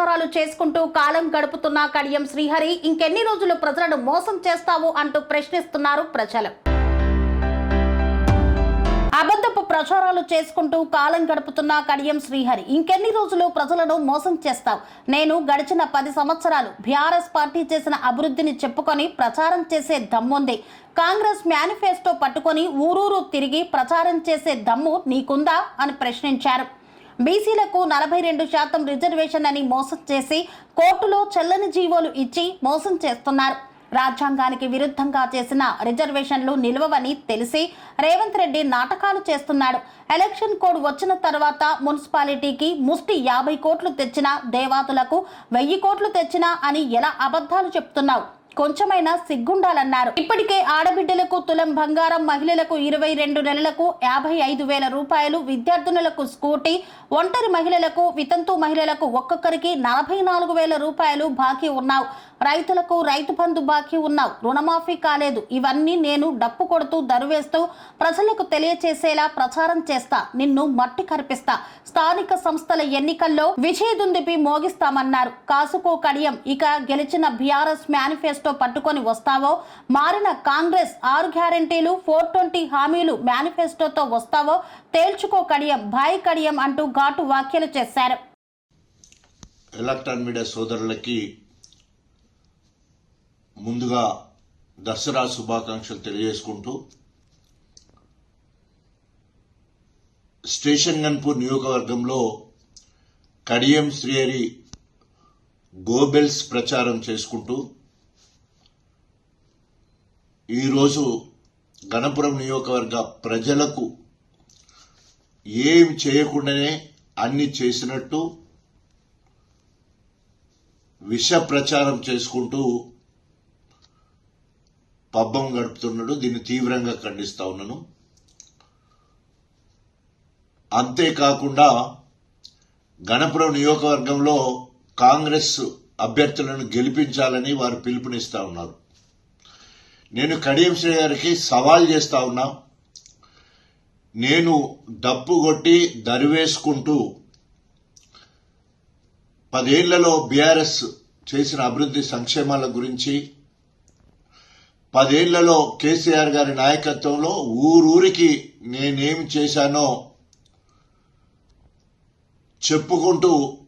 ప్రచారాలు చేసుకుంటూ కాలం గడుపుతున్న కడియం శ్రీహరి ఇంకెన్ని రోజులు ప్రజలను మోసం చేస్తావు అంటూ ప్రశ్నిస్తున్నారు ప్రజలు. అబద్ధపు ప్రచారాలు చేసుకుంటూ కాలం గడుపుతున్న కడియం శ్రీహరి ఇంకెన్ని రోజులు ప్రజలను మోసం చేస్తావు? నేను గడిచిన పది సంవత్సరాలు బీఆర్ఎస్ పార్టీ చేసిన అభివృద్ధిని చెప్పుకొని ప్రచారం చేసే దమ్ముంది. కాంగ్రెస్ మేనిఫెస్టో పట్టుకొని ఊరూరు తిరిగి ప్రచారం చేసే దమ్ము నీకుందా? అని ప్రశ్నించారు. బీసీలకు నలభై రెండు శాతం రిజర్వేషన్ అని మోసం చేసి కోర్టులో చెల్లని జీవోలు ఇచ్చి మోసం చేస్తున్నారు. రాజ్యాంగానికి విరుద్ధంగా చేసిన రిజర్వేషన్లు నిలవవని తెలిసి రేవంత్ రెడ్డి నాటకాలు చేస్తున్నాడు. ఎలక్షన్ కోడ్ వచ్చిన తర్వాత మున్సిపాలిటీకి ముష్టి యాభై కోట్లు తెచ్చిన దేవాతులకు వెయ్యి కోట్లు తెచ్చినా అని ఎలా అబద్ధాలు చెప్తున్నావు? కొంచెమైనా సిగ్గుండాలన్నారు. ఇప్పటికే ఆడబిడ్డలకు తులం బంగారం మహిళలకు ఇరవై రెండు నెలలకు యాభై ఐదు వేల రూపాయలు విద్యార్థినులకు స్కూటీ ఒంటరి మహిళలకు వితంతు మహిళలకు ఒక్కొక్కరికి నలభై నాలుగు వేల రూపాయలు బాకీ ఉన్నావు. రైతులకు రైతు బంధు బాకీ ఉన్నావు. రుణమాఫీ కాలేదు. ఇవన్నీ నేను డప్పు కొడుతూ దరువేస్తూ ప్రజలకు తెలియచేసేలా ప్రచారం చేస్తా. నిన్ను మట్టి కరిపిస్తా. స్థానిక సంస్థల ఎన్నికల్లో విజయదుందిపి మోగిస్తామన్నారు. కాసుకో కడియం. ఇక గెలిచిన బీఆర్ఎస్ మేనిఫెస్టో పట్టుకొని వస్తావో? మారిన కాంగ్రెస్ ఆరు గ్యారంటీలు ఫోర్ ట్వంటీ హామీలు మేనిఫెస్టోతో వస్తావో? తేల్చుకో కడియం భాయ్ కడియం అంటూ ఘాటు వ్యాఖ్యలు చేశారు. ఎలక్ట్రాన్ మీడియా సోదరులకి ముందుగా దసరా శుభాకాంక్షలు తెలియజేసుకుంటూ స్టేషన్ గన్పూర్ నియోజకవర్గంలో కడియం శ్రీహరి గోబెల్స్ ప్రచారం చేసుకుంటూ ఈరోజు గణపురం నియోజకవర్గ ప్రజలకు ఏం చేయకుండానే అన్ని చేసినట్టు విష ప్రచారం చేసుకుంటూ పబ్బం గడుపుతున్నాడు దీన్ని తీవ్రంగా ఖండిస్తా ఉన్నాను. అంతేకాకుండా గణపురం నియోజకవర్గంలో కాంగ్రెస్ అభ్యర్థులను గెలిపించాలని వారు పిలుపునిస్తా ఉన్నారు. నేను కడియం శ్రీ గారికి సవాల్ చేస్తా ఉన్నా. నేను డప్పు కొట్టి దరివేసుకుంటూ పదేళ్ళలో బీఆర్ఎస్ చేసిన అభివృద్ధి సంక్షేమాల గురించి పదేళ్ళలో కేసీఆర్ గారి నాయకత్వంలో ఊరూరికి నేనేం చేశానో చెప్పుకుంటూ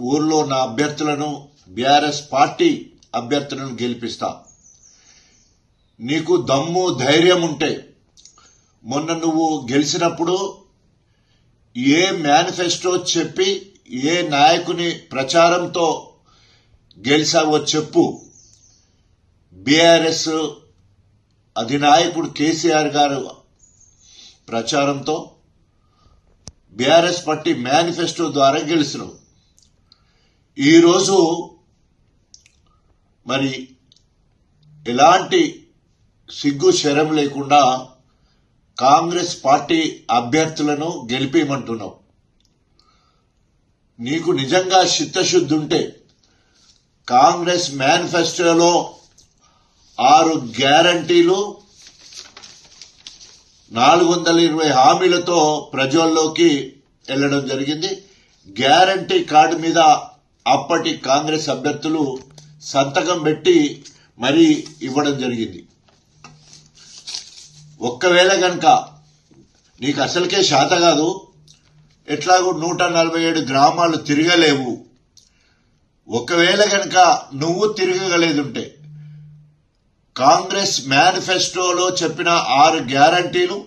ఊర్లో నా అభ్యర్థులను బీఆర్ఎస్ పార్టీ అభ్యర్థులను గెలిపిస్తా. నీకు దమ్ము ధైర్యం ఉంటే మొన్న నువ్వు గెలిచినప్పుడు ఏ మేనిఫెస్టో చెప్పి ఏ నాయకుని ప్రచారంతో గెలిచావో చెప్పు. బీఆర్ఎస్ అధినాయకుడు కేసీఆర్ గారు ప్రచారంతో బీఆర్ఎస్ పార్టీ మేనిఫెస్టో ద్వారా గెలిచినావు ఈరోజు మరి ఎలాంటి సిగ్గు శరం లేకుండా కాంగ్రెస్ పార్టీ అభ్యర్థులను గెలిపేయమంటున్నావు నీకు నిజంగా చిత్తశుద్ధి ఉంటే కాంగ్రెస్ మేనిఫెస్టోలో ఆరు గ్యారంటీలు నాలుగు వందల ఇరవై హామీలతో ప్రజల్లోకి వెళ్ళడం జరిగింది. గ్యారంటీ కార్డు మీద అప్పటి కాంగ్రెస్ అభ్యర్థులు సంతకం పెట్టి మరీ ఇవ్వడం జరిగింది. ఒక్కవేళ కనుక నీకు అసలుకే శాత కాదు ఎట్లాగో నూట నలభై ఏడు గ్రామాలు తిరగలేవు. ఒకవేళ కనుక నువ్వు తిరగగలేదుంటే కాంగ్రెస్ మేనిఫెస్టోలో చెప్పిన ఆరు గ్యారంటీలు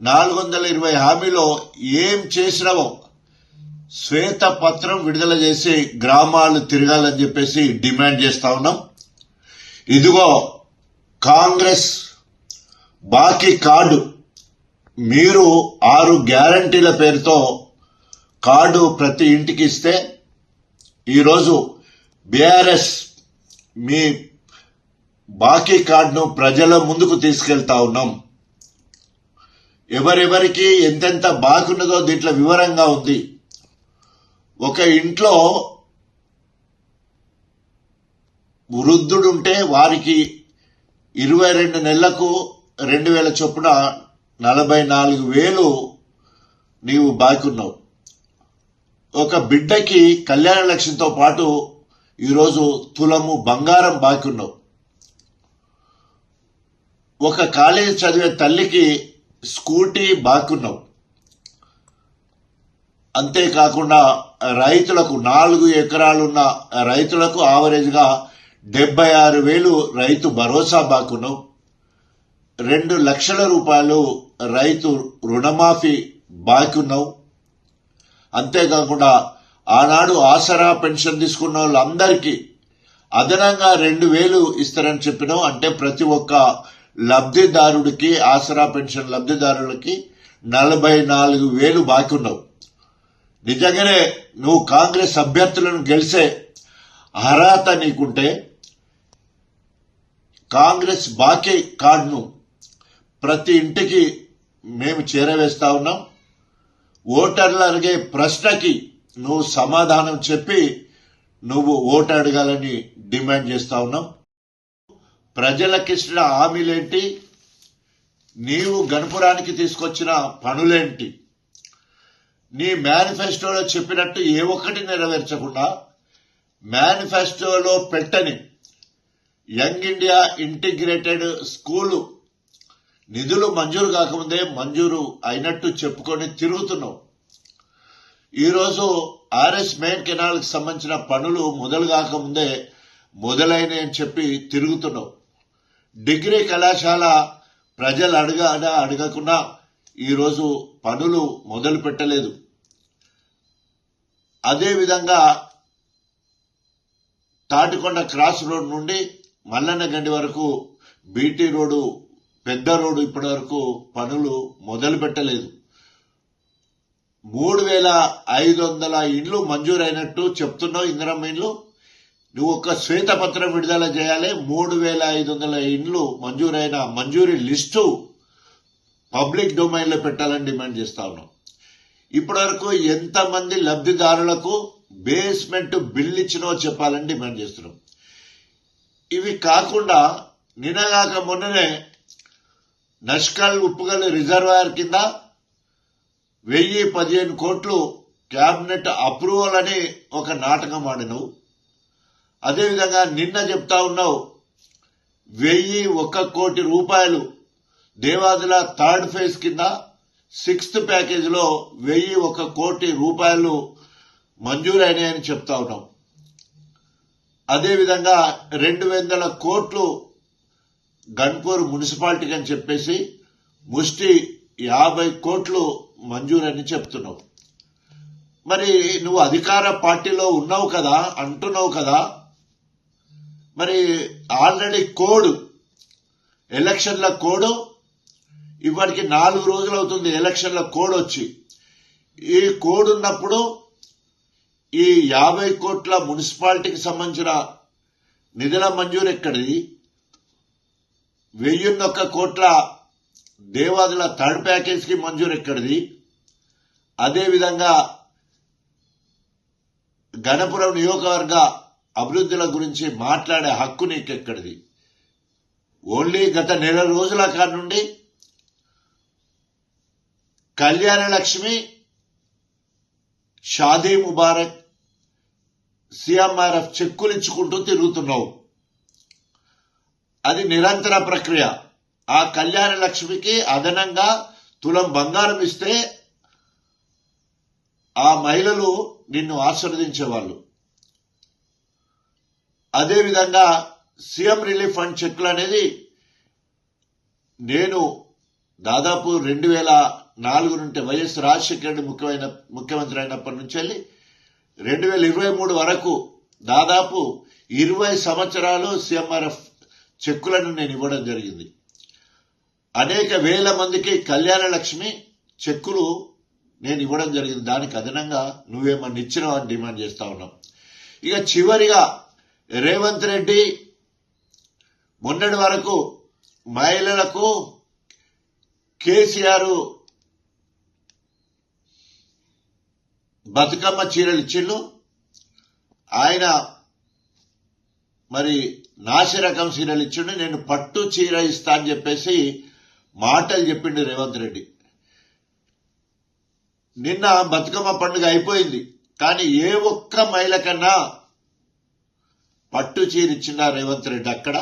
నాలుగు వందల ఇరవై హామీలో ఏం చేసినావో శ్వేత పత్రం విడుదల చేసి గ్రామాలు తిరగాలని చెప్పేసి డిమాండ్ చేస్తా ఉన్నాం. ఇదిగో కాంగ్రెస్ బాకీ కార్డు. మీరు ఆరు గ్యారంటీల పేరుతో కార్డు ప్రతి ఇంటికి ఇస్తే ఈరోజు బీఆర్ఎస్ మీ బాకీ కార్డును ప్రజల ముందుకు తీసుకెళ్తా ఉన్నాం. ఎవరెవరికి ఎంతెంత బాకీ దీంట్లో వివరంగా ఉంది. ఒక ఇంట్లో వృద్ధుడుంటే వారికి ఇరవై రెండు నెలలకు రెండు వేల చొప్పున నలభై నాలుగు వేలు నీవు బాకున్నావు ఒక బిడ్డకి కళ్యాణ లక్ష్యంతో పాటు ఈరోజు తులము బంగారం బాకున్నావు ఒక కాలేజీ చదివే తల్లికి స్కూటీ బాకున్నావు అంతేకాకుండా రైతులకు నాలుగు ఎకరాలున్న రైతులకు ఆవరేజ్గా డెబ్బై ఆరు వేలు రైతు భరోసా బాకున్నావు రెండు లక్షల రూపాయలు రైతు రుణమాఫీ బాకున్నావు. అంతేకాకుండా ఆనాడు ఆసరా పెన్షన్ తీసుకున్న వాళ్ళందరికీ అదనంగా రెండు వేలు ఇస్తారని చెప్పినావు. అంటే ప్రతి ఒక్క లబ్ధిదారుడికి ఆసరా పెన్షన్ లబ్ధిదారులకి నలభై నాలుగు వేలు బాకీ ఉన్నావు నిజంగానే నువ్వు కాంగ్రెస్ అభ్యర్థులను గెలిచే అర్హత నీకుంటే కాంగ్రెస్ బాకీ కార్డును ప్రతి ఇంటికి మేము చేరవేస్తా ఉన్నాం. ఓటర్లు అడిగే ప్రశ్నకి నువ్వు సమాధానం చెప్పి నువ్వు ఓటు అడగాలని డిమాండ్ చేస్తా ఉన్నాం. ప్రజలకిచ్చిన హామీలేంటి? నీవు గణపురానికి తీసుకొచ్చిన పనులేంటి? నీ మేనిఫెస్టోలో చెప్పినట్టు ఏ ఒక్కటి నెరవేర్చకుండా మేనిఫెస్టోలో పెట్టని యంగ్ ఇండియా ఇంటిగ్రేటెడ్ స్కూలు నిధులు మంజూరు కాకముందే మంజూరు అయినట్టు చెప్పుకొని తిరుగుతున్నావు ఈరోజు ఆర్ఎస్ మెయిన్ కెనాల్కి సంబంధించిన పనులు మొదలు కాకముందే మొదలైనవి అని చెప్పి తిరుగుతున్నావు డిగ్రీ కళాశాల ప్రజలు అడగా అడగకుండా ఈరోజు పనులు మొదలు పెట్టలేదు. అదేవిధంగా తాటికొండ క్రాస్ రోడ్ నుండి మల్లన్న గండి వరకు బీటీ రోడ్డు పెద్ద రోడ్డు ఇప్పటివరకు పనులు మొదలు పెట్టలేదు. మూడు వేల ఐదు వందల ఇండ్లు మంజూరైనట్టు చెప్తున్నావు ఇందిరమ్మ ఇండ్లు. నువ్వు ఒక శ్వేతపత్రం విడుదల చేయాలి. మూడు వేల ఐదు వందల ఇండ్లు మంజూరైన మంజూరీ లిస్టు పబ్లిక్ డొమైన్లో పెట్టాలని డిమాండ్ చేస్తా ఉన్నాం ఇప్పటివరకు ఎంతమంది లబ్ధిదారులకు బేస్మెంట్ బిల్ ఇచ్చినో చెప్పాలని డిమాండ్ చేస్తున్నాం ఇవి కాకుండా నినగాక మొన్ననే నష్కల్ ఉప్పుగల్ రిజర్వాయర్ కింద వెయ్యి పదిహేను కోట్లు క్యాబినెట్ అప్రూవల్ అని ఒక నాటకం ఆడినవు. అదేవిధంగా నిన్న చెప్తా ఉన్నావు వెయ్యి ఒక్క కోటి రూపాయలు దేవాదుల థర్డ్ ఫేజ్ కింద సిక్స్త్ ప్యాకేజీలో వెయ్యి ఒక కోటి రూపాయలు మంజూరైనాయని చెప్తా ఉన్నాం అదేవిధంగా రెండు వందల కోట్లు గన్పూర్ మున్సిపాలిటీకి అని చెప్పేసి ముష్టి యాభై కోట్లు మంజూరని చెప్తున్నావు. మరి నువ్వు అధికార పార్టీలో ఉన్నావు కదా అంటున్నావు కదా మరి ఆల్రెడీ కోడ్ ఎలక్షన్ల కోడ్ ఇప్పటికి నాలుగు రోజులు అవుతుంది ఎలక్షన్ల కోడ్ వచ్చి. ఈ కోడ్ ఉన్నప్పుడు ఈ యాభై కోట్ల మున్సిపాలిటీకి సంబంధించిన నిధుల మంజూరు ఎక్కడిది? వెయ్యిన్నొక్క కోట్ల దేవాదుల థర్డ్ ప్యాకేజ్కి మంజూరు ఎక్కడిది? అదేవిధంగా గణపురం నియోజకవర్గ అభివృద్ధుల గురించి మాట్లాడే హక్కు నీకెక్కడిది? ఓన్లీ గత నెల రోజుల కాడి నుండి కళ్యాణ లక్ష్మి షాదీ ముబారక్ సిఎంఆర్ఎఫ్ చెక్కులు ఇచ్చుకుంటూ తిరుగుతున్నావు. అది నిరంతర ప్రక్రియ. ఆ కళ్యాణ లక్ష్మికి అదనంగా తులం బంగారం ఇస్తే ఆ మహిళలు నిన్ను ఆశీర్వదించేవాళ్ళు. అదేవిధంగా సీఎం రిలీఫ్ ఫండ్ చెక్కులు అనేది నేను దాదాపు రెండు వేల నాలుగు నుండి వైఎస్ రాజశేఖర రెడ్డి ముఖ్యమైన ముఖ్యమంత్రి అయినప్పటి నుంచి వెళ్ళి రెండు వేల ఇరవై మూడు వరకు దాదాపు ఇరవై సంవత్సరాలు సీఎంఆర్ఎఫ్ చెక్కులను నేను ఇవ్వడం జరిగింది. అనేక వేల మందికి కళ్యాణ లక్ష్మి చెక్కులు నేను ఇవ్వడం జరిగింది. దానికి అదనంగా నువ్వేమన్నా ఇచ్చినావు అని డిమాండ్ చేస్తా ఉన్నాం. ఇక చివరిగా రేవంత్ రెడ్డి మొన్నటి వరకు మహిళలకు కేసీఆర్ బతుకమ్మ చీరలు ఇచ్చిండు. ఆయన మరి నాసి రకం చీరలు ఇచ్చిండు నేను పట్టు చీర ఇస్తా అని చెప్పేసి మాటలు చెప్పిండు రేవంత్ రెడ్డి. నిన్న బతుకమ్మ పండుగ అయిపోయింది కానీ ఏ ఒక్క మహిళ కన్నా పట్టు చీర ఇచ్చిన రేవంత్ రెడ్డి అక్కడ?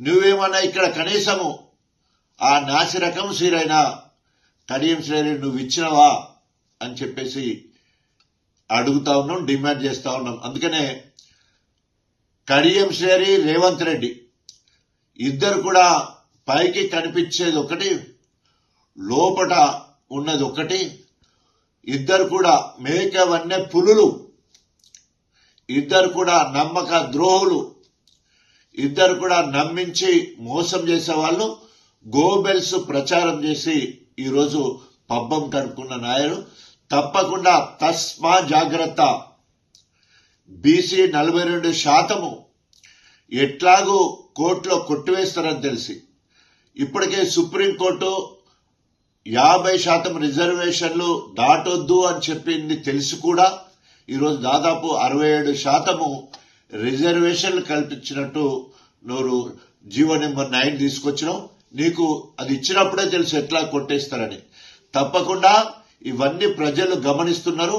నువ్వేమన్నా ఇక్కడ కనీసము ఆ నాసి రకం సీరైనా కడియం శ్రేణి నువ్వు ఇచ్చినవా అని చెప్పేసి అడుగుతా ఉన్నాం డిమాండ్ చేస్తా ఉన్నాం. అందుకనే కడియం శ్రేరి రేవంత్ రెడ్డి. ఇద్దరు కూడా పైకి కనిపించేది ఒకటి లోపట ఉన్నది ఒకటి. ఇద్దరు కూడా మేకవన్నే పులులు. ఇద్దరు కూడా నమ్మక ద్రోహులు. ఇద్దరు కూడా నమ్మించి మోసం చేసేవాళ్ళు. గోబెల్స్ ప్రచారం చేసి ఈరోజు పబ్బం కనుక్కున్న నాయరు. తప్పకుండా తస్మా జాగ్రత్త. బీసీ నలభై రెండు శాతము ఎట్లాగూ కోర్టులో కొట్టివేస్తారని తెలిసి ఇప్పటికే సుప్రీంకోర్టు యాభై శాతం రిజర్వేషన్లు దాటొద్దు అని చెప్పింది తెలిసి కూడా ఈరోజు దాదాపు అరవై ఏడు శాతము రిజర్వేషన్లు కల్పించినట్టు నువ్వు జీవో నెంబర్ నైన్ తీసుకొచ్చినావు నీకు అది ఇచ్చినప్పుడే తెలుసు ఎట్లా కొట్టేస్తారని. తప్పకుండా ఇవన్నీ ప్రజలు గమనిస్తున్నారు.